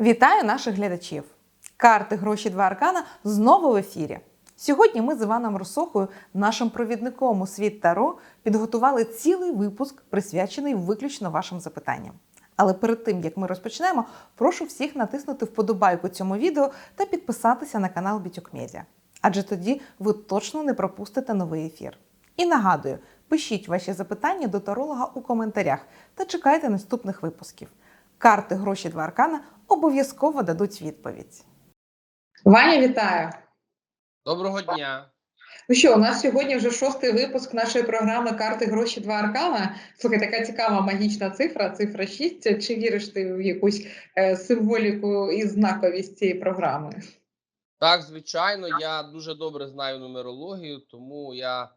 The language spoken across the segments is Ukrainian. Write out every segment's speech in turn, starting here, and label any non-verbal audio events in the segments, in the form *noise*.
Вітаю наших глядачів! Карти гроші два аркана знову в ефірі. Сьогодні ми з Іваном Росохою, нашим провідником у світ Таро, підготували цілий випуск, присвячений виключно вашим запитанням. Але перед тим як ми розпочнемо, прошу всіх натиснути вподобайку цьому відео та підписатися на канал Бітюк Медіа. Адже тоді ви точно не пропустите новий ефір. І нагадую, пишіть ваші запитання до таролога у коментарях та чекайте наступних випусків. Карти гроші два аркана обов'язково дадуть відповідь. Ваня, вітаю! Доброго дня. Ну що, у нас сьогодні вже шостий випуск нашої програми Карти гроші два аркана. Слухай, така цікава магічна цифра, цифра 6. Чи віриш ти в якусь е, символіку і знаковість цієї програми? Так, звичайно, я дуже добре знаю нумерологію, тому я е,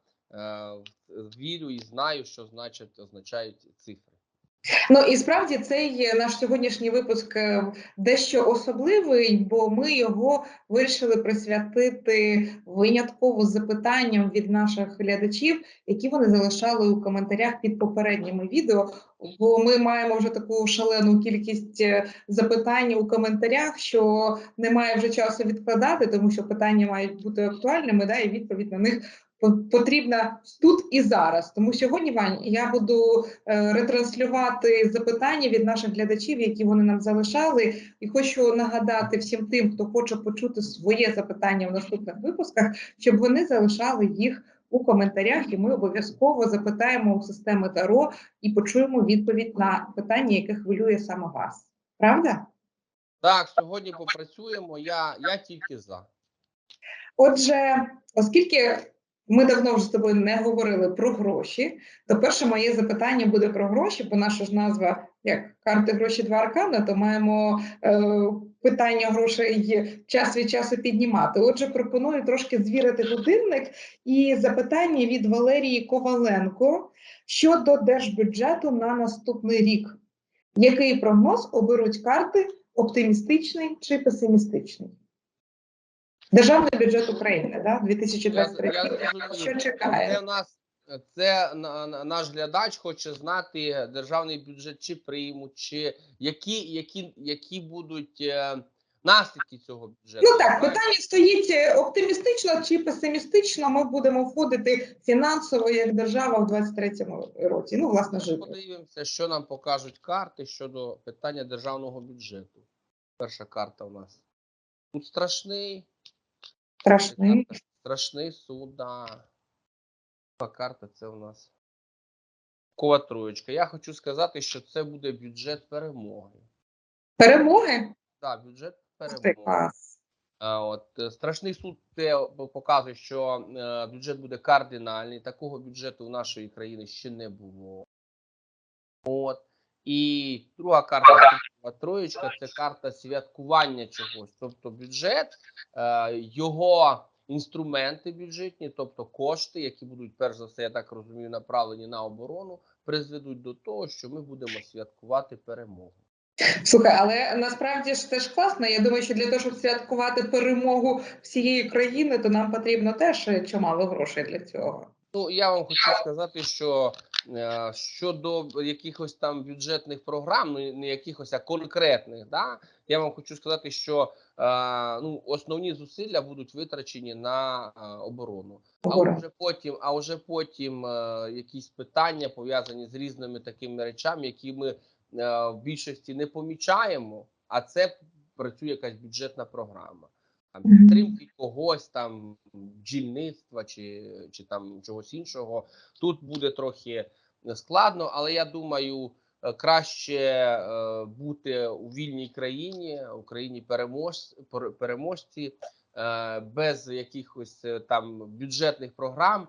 вірю і знаю, що значить означають цифри. Ну і справді цей наш сьогоднішній випуск е, дещо особливий, бо ми його вирішили присвятити винятково запитанням від наших глядачів, які вони залишали у коментарях під попередніми відео. Бо ми маємо вже таку шалену кількість е, запитань у коментарях, що немає вже часу відкладати, тому що питання мають бути актуальними, да, і відповідь на них потрібна тут і зараз. Тому сьогодні, Вань, я буду е, ретранслювати запитання від наших глядачів, які вони нам залишали, і хочу нагадати всім тим, хто хоче почути своє запитання в наступних випусках, щоб вони залишали їх у коментарях, і ми обов'язково запитаємо у системи Таро і почуємо відповідь на питання, яке хвилює саме вас. Правда? Так, сьогодні попрацюємо. Я, я тільки за. Отже, оскільки ми давно вже з тобою не говорили про гроші, то перше моє запитання буде про гроші, бо наша ж назва як карти гроші два аркана, то маємо е, питання грошей час від часу піднімати. Отже, пропоную трошки звірити годинник і запитання від Валерії Коваленко щодо держбюджету на наступний рік. Який прогноз оберуть карти оптимістичний чи песимістичний? Державний бюджет України, да, 2023 Я- я Що чекає? Це в нас це на- на- наш глядач хоче знати державний бюджет, чи приймуть, чи які, які, які будуть е, наслідки цього бюджету. Ну так, питання стоїть е, оптимістично чи песимістично. Ми будемо входити фінансово як держава в 23-му році. Ну, власне, жити. Подивимося, що нам покажуть карти щодо питання державного бюджету. Перша карта у нас. Тут страшний. Страшний. Страшний суд, да. Карта це у нас. Кова троєчка. Я хочу сказати, що це буде бюджет перемоги. Перемоги? Так, бюджет перемоги. от, е, страшний суд те показує, що е, бюджет буде кардинальний. Такого бюджету в нашої країни ще не було. От. І друга карта троєчка це карта святкування чогось. Тобто бюджет, е, його інструменти бюджетні, тобто кошти, які будуть, перш за все, я так розумію, направлені на оборону, призведуть до того, що ми будемо святкувати перемогу. Слухай, але насправді ж це ж класно. Я думаю, що для того, щоб святкувати перемогу всієї країни, то нам потрібно теж чимало грошей для цього. Ну, я вам хочу сказати, що щодо якихось там бюджетних програм, ну не якихось, а конкретних, да, я вам хочу сказати, що е, ну, основні зусилля будуть витрачені на е, оборону. А вже потім, а вже потім е, якісь питання пов'язані з різними такими речами, які ми е, в більшості не помічаємо, а це працює якась бюджетна програма. Там підтримки когось там бджільництва чи, чи там чогось іншого. Тут буде трохи складно, але я думаю, е, краще е, бути у вільній країні, у країні перемож, переможці, е, без якихось е, там бюджетних програм.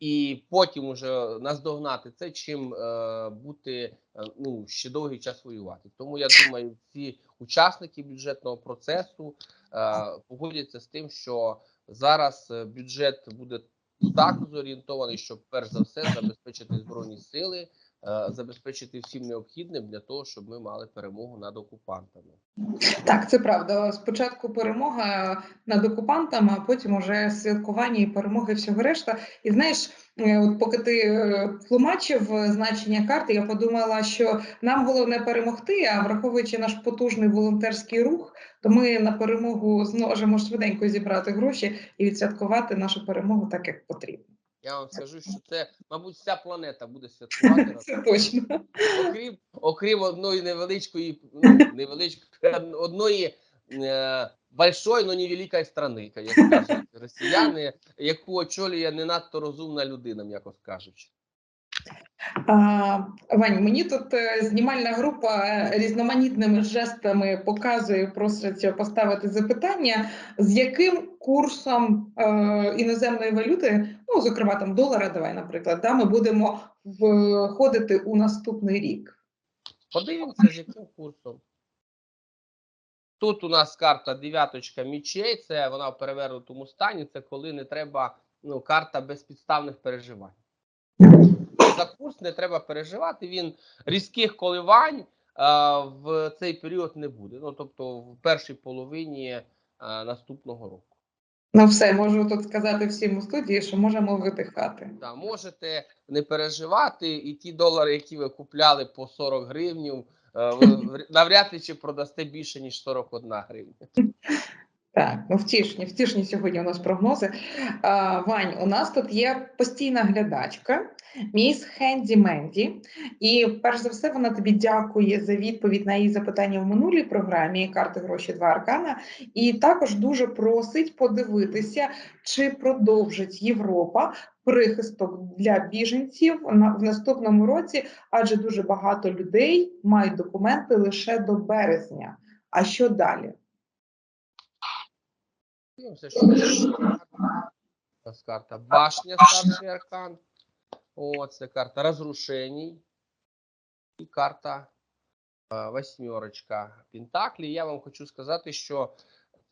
І потім уже наздогнати це, чим е, бути е, ну ще довгий час воювати. Тому я думаю, всі учасники бюджетного процесу е, погодяться з тим, що зараз е, бюджет буде так зорієнтований, щоб перш за все забезпечити збройні сили, е, забезпечити всім необхідним для того, щоб ми мали перемогу над окупантами. Так, це правда. Спочатку перемога над окупантами, а потім уже святкування і перемоги всього решта. І знаєш, е, от поки ти е, тлумачив е, значення карти, я подумала, що нам головне перемогти. А враховуючи наш потужний волонтерський рух, то ми на перемогу зможемо швиденько зібрати гроші і відсвяткувати нашу перемогу так, як потрібно. Я вам скажу, що це, мабуть, вся планета буде *laughs* святкувати. Це точно. окрім, окрім одної невеличкої, ну, невеличкої, одної е, большої, але невеликої страни, як кажуть росіяни, яку очолює не надто розумна людина, м'яко кажучи. Вань, мені тут е, знімальна група е, різноманітними жестами показує, просить поставити запитання, з яким курсом е, іноземної валюти, ну зокрема там долара, давай, наприклад, да, ми будемо входити у наступний рік. Подивимося, з яким курсом. Тут у нас карта дев'яточка мічей, це вона в перевернутому стані, це коли не треба, ну, карта безпідставних переживань. За курс не треба переживати, він різких коливань а, в цей період не буде. Ну, тобто в першій половині а, наступного року. Ну все, можу тут сказати всім у студії, що можемо видихати. Да, можете не переживати, і ті долари, які ви купляли по 40 гривнів, е, ви *laughs* навряд ли чи продасте більше, ніж 41 гривня. Так, ну втішні, втішні сьогодні у нас прогнози. А, Вань, у нас тут є постійна глядачка, міс Хенді Менді. І перш за все, вона тобі дякує за відповідь на її запитання в минулій програмі карти гроші два аркана. І також дуже просить подивитися, чи продовжить Європа прихисток для біженців на в наступному році, адже дуже багато людей мають документи лише до березня. А що далі? Дивимося, що У карта башня, старший аркан. О, це карта розрушений. І карта е, восьмерочка Пентаклі. Я вам хочу сказати, що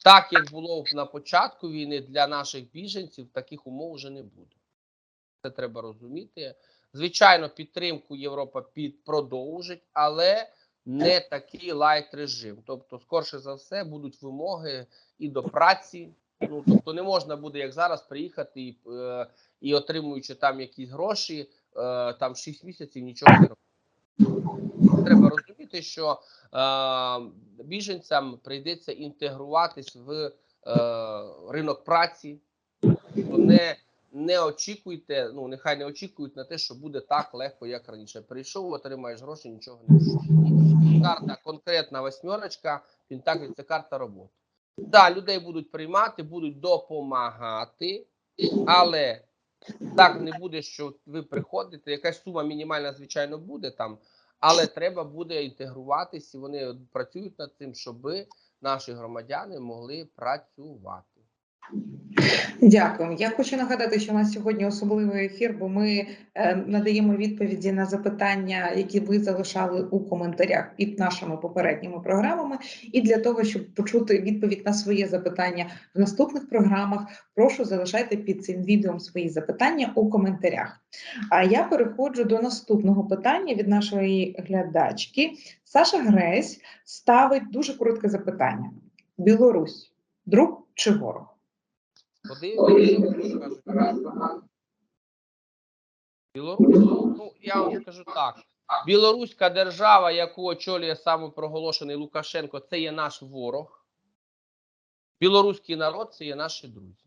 так як було на початку війни для наших біженців, таких умов вже не буде. Це треба розуміти. Звичайно, підтримку Європа під продовжить, але не такий лайт режим. Тобто, скорше за все, будуть вимоги і до праці. Ну тобто, не можна буде як зараз приїхати і, е, і отримуючи там якісь гроші, е, там 6 місяців нічого не робити. Треба розуміти, що е, біженцям прийдеться інтегруватись в е, ринок праці. Тобто не, не очікуйте, ну нехай не очікують на те, що буде так легко, як раніше. Прийшов, отримаєш гроші, нічого не. Карта конкретна восьмерочка, Пентаклі це карта роботи. Да, людей будуть приймати, будуть допомагати, але так не буде, що ви приходите. Якась сума мінімальна, звичайно, буде там, але треба буде інтегруватись, і вони працюють над цим, щоб наші громадяни могли працювати. Дякую. Я хочу нагадати, що у нас сьогодні особливий ефір, бо ми е, надаємо відповіді на запитання, які ви залишали у коментарях під нашими попередніми програмами. І для того, щоб почути відповідь на своє запитання в наступних програмах, прошу залишайте під цим відео свої запитання у коментарях. А я переходжу до наступного питання від нашої глядачки. Саша Гресь ставить дуже коротке запитання: Білорусь, друг чи ворог? Білорусь, ну я вам скажу так. Білоруська держава, яку очолює самопроголошений Лукашенко, це є наш ворог. Білоруський народ це є наші друзі.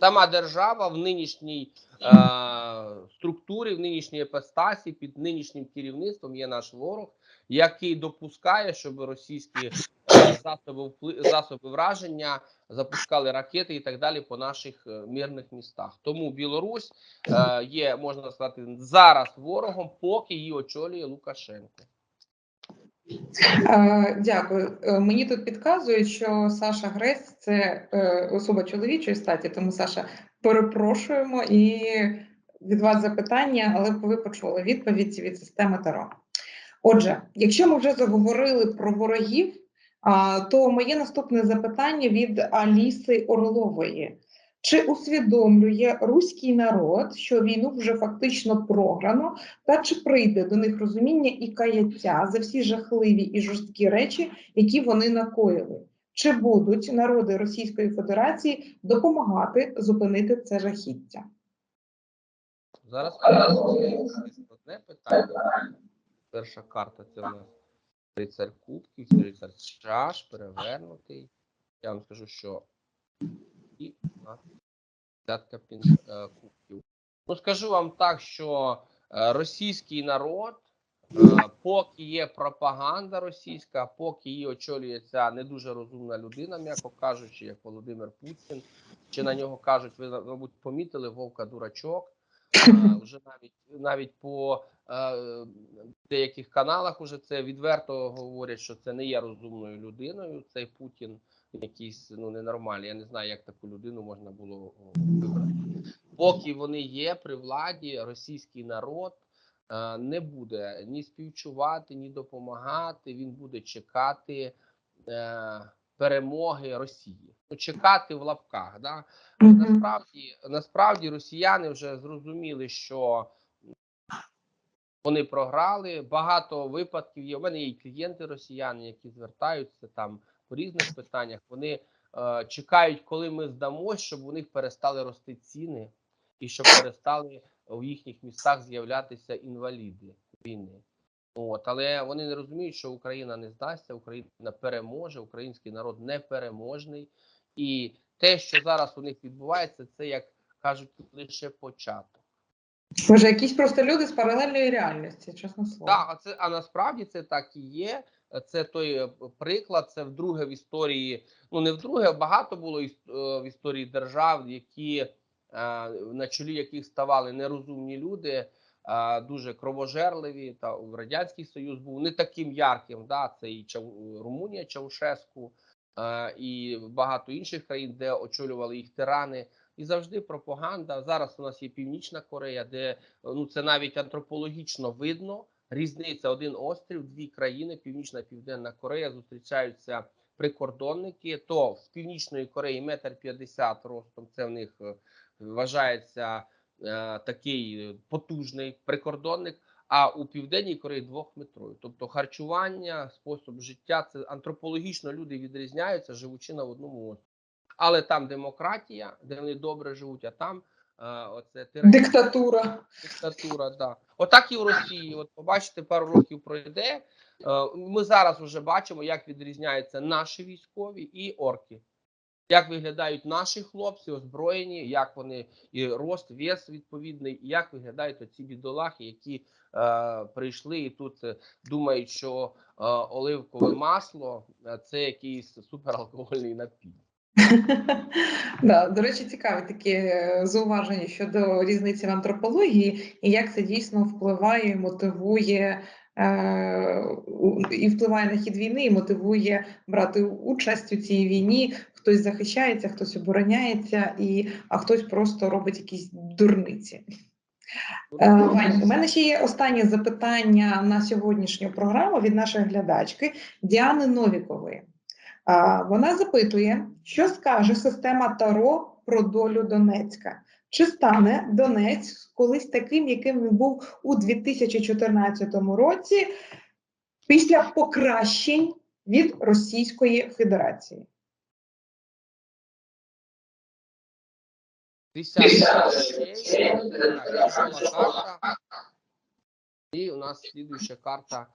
Сама держава в нинішній е, структурі, в нинішній епостасі, під нинішнім керівництвом є наш ворог, який допускає, щоб російські засоби, засоби враження запускали ракети і так далі по наших е, мирних містах. Тому Білорусь е, є, можна сказати, зараз ворогом, поки її очолює Лукашенко. Е, Дякую. Мені тут підказують, що Саша Гресь це особа чоловічої статі, тому Саша перепрошуємо і від вас запитання, але ви почули відповідь від системи Таро. Отже, якщо ми вже заговорили про ворогів, то моє наступне запитання від Аліси Орлової. Чи усвідомлює руський народ, що війну вже фактично програно, та чи прийде до них розуміння і каяття за всі жахливі і жорсткі речі, які вони накоїли? Чи будуть народи Російської Федерації допомагати зупинити це жахіття? Зараз одне питання. Перша карта це у нас рицар кубків, це рицар чаш, перевернутий. Я вам скажу, що і у нас е, кубків. Ну скажу вам так, що е, російський народ, е, поки є пропаганда російська, поки її очолює ця не дуже розумна людина, м'яко кажучи, як Володимир Путін, чи на нього кажуть, ви мабуть помітили вовка дурачок. Вже навіть навіть по деяких каналах уже це відверто говорять, що це не є розумною людиною. Цей Путін якийсь ну ненормальний. Я не знаю, як таку людину можна було вибрати. Поки вони є при владі, російський народ не буде ні співчувати, ні допомагати. Він буде чекати е, перемоги Росії. Ну, чекати в лапках. Да? Насправді, насправді росіяни вже зрозуміли, що вони програли. Багато випадків є. У мене є клієнти росіяни, які звертаються там по різних питаннях. Вони е, чекають, коли ми здамось, щоб у них перестали рости ціни, і щоб перестали в їхніх містах з'являтися інваліди війни. От, але вони не розуміють, що Україна не здасться, Україна переможе, український народ непереможний. І те, що зараз у них відбувається, це як кажуть лише початок. Може, якісь просто люди з паралельної реальності, чесно слово. Так, а це а насправді це так і є. Це той е, приклад. Це вдруге в історії. Ну не вдруге, багато було е, в історії держав, які е, на чолі яких ставали нерозумні люди, дуже кровожерливі. Та радянський союз був не таким ярким. Да, це і Чау, Румунія, Чаушеску е, і багато інших країн, де очолювали їх тирани. І завжди пропаганда. Зараз у нас є Північна Корея, де ну це навіть антропологічно видно. Різниця один острів, дві країни, Північна і Південна Корея зустрічаються прикордонники. То в Північної Кореї метр п'ятдесят ростом. Це в них е, вважається такий потужний прикордонник. А у південній Кореї двохметровий. Тобто харчування, спосіб життя це антропологічно люди відрізняються, живучи на одному острові. Але там демократія, де вони добре живуть, а там е, оце тиранія. Диктатура. Диктатура, да. Отак і в Росії. От побачите, пару років пройде. Е, Ми зараз вже бачимо, як відрізняються наші військові і орки. Як виглядають наші хлопці, озброєні, як вони і рост, вес відповідний, і як виглядають оці бідолахи, які е, прийшли і тут е, думають, що е, оливкове масло е, це якийсь супералкогольний напій. *laughs* Да, до речі, цікаві такі е, зауваження щодо різниці в антропології і як це дійсно впливає і мотивує і впливає на хід війни, і мотивує брати участь у цій війні. Хтось захищається, хтось обороняється, і а хтось просто робить якісь дурниці. Е, Вань, у мене ще є останнє запитання на сьогоднішню програму від нашої глядачки Діани Новікової. Вона запитує, що скаже система Таро про долю Донецька? Чи стане Донець колись таким, яким він був у 2014 році після покращень від Російської Федерації? Тяжела карта. І у нас слідуюча карта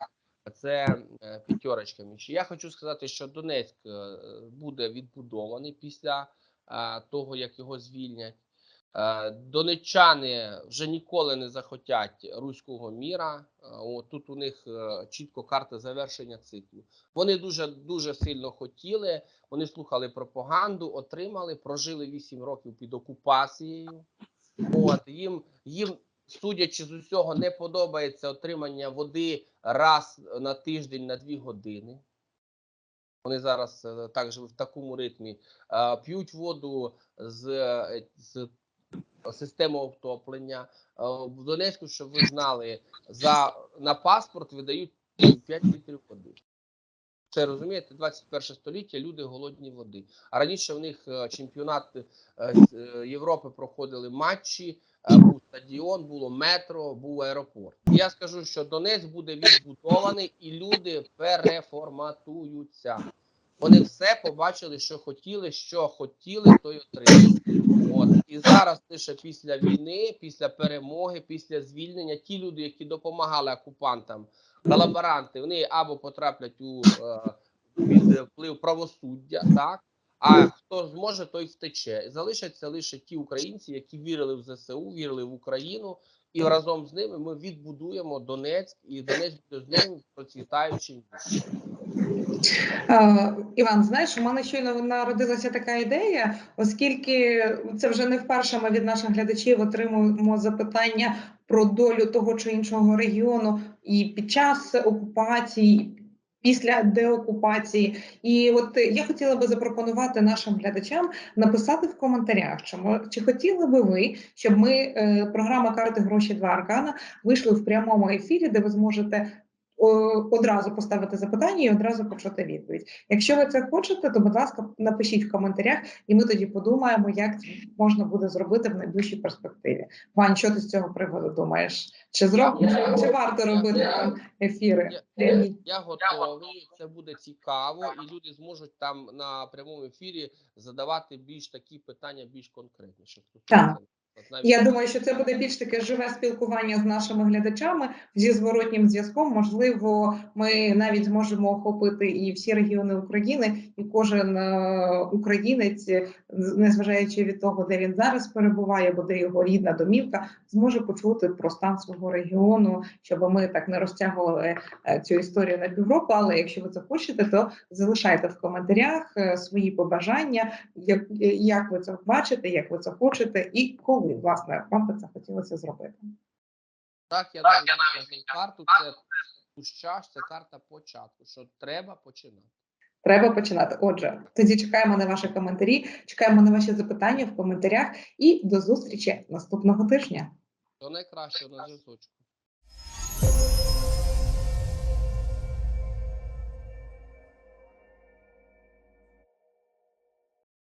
це е, п'ятерочка мечей. Я хочу сказати, що Донецьк е, буде відбудований після е, того, як його звільнять. Е, Донеччани вже ніколи не захотять руського міра. Е, От тут у них е, чітко карта завершення циклу. Вони дуже дуже сильно хотіли. Вони слухали пропаганду, отримали, прожили 8 років під окупацією. От їм, їм, судячи з усього, не подобається отримання води раз на тиждень на 2 години. Вони зараз е, також в такому ритмі п'ють воду з, з системи отоплення. Е, В Донецьку, щоб ви знали, за на паспорт видають 5 літрів води. Це розумієте, 21 століття люди голодні води. А раніше в них е, чемпіонат е, Європи проходили матчі, був стадіон, було метро, був аеропорт. Я скажу, що Донець буде відбудований, і люди переформатуються. Вони все побачили, що хотіли, що хотіли, то й отримали. І зараз лише після війни, після перемоги, після звільнення, ті люди, які допомагали окупантам, колаборанти, вони або потраплять у е, під вплив правосуддя, так а хто зможе, той втече. Залишаться лише ті українці, які вірили в ЗСУ, вірили в Україну, і разом з ними ми відбудуємо Донецьк, і Донецьк буде процвітаючим. містом. Е, Іван, знаєш, у мене щойно народилася така ідея, оскільки це вже не вперше ми від наших глядачів отримуємо запитання про долю того чи іншого регіону і під час окупації. Після деокупації, і от я хотіла би запропонувати нашим глядачам написати в коментарях, чи, чи хотіли би ви, щоб ми е, програма карти гроші два аркана вийшли в прямому ефірі, де ви зможете одразу поставити запитання і одразу почути відповідь. Якщо ви це хочете, то будь ласка, напишіть в коментарях, і ми тоді подумаємо, як це можна буде зробити в найближчій перспективі. Вань, що ти з цього приводу думаєш? Чи зробиш, чи варто робити там ефіри? прямі? Я готовий, це буде цікаво, і люди зможуть там на прямому ефірі задавати більш такі питання, більш конкретніше. Так. Я думаю, що це буде більш таке живе спілкування з нашими глядачами зі зворотнім зв'язком. Можливо, ми навіть зможемо охопити і всі регіони України, і кожен е, українець, незважаючи від того, де він зараз перебуває, або де його рідна домівка, зможе почути про стан свого регіону, щоб ми так не розтягували е, цю історію на півроку. Але якщо ви це хочете, то залишайте в коментарях е, свої побажання, як, як ви це бачите, як ви це хочете, і коли власне вам би це хотілося зробити. Так, я навіть карту. Це пущаш, це карта початку. Що треба починати. Треба починати. Отже, тоді чекаємо на ваші коментарі, чекаємо на ваші запитання в коментарях і до зустрічі наступного тижня. До найкращого на зв'язочку.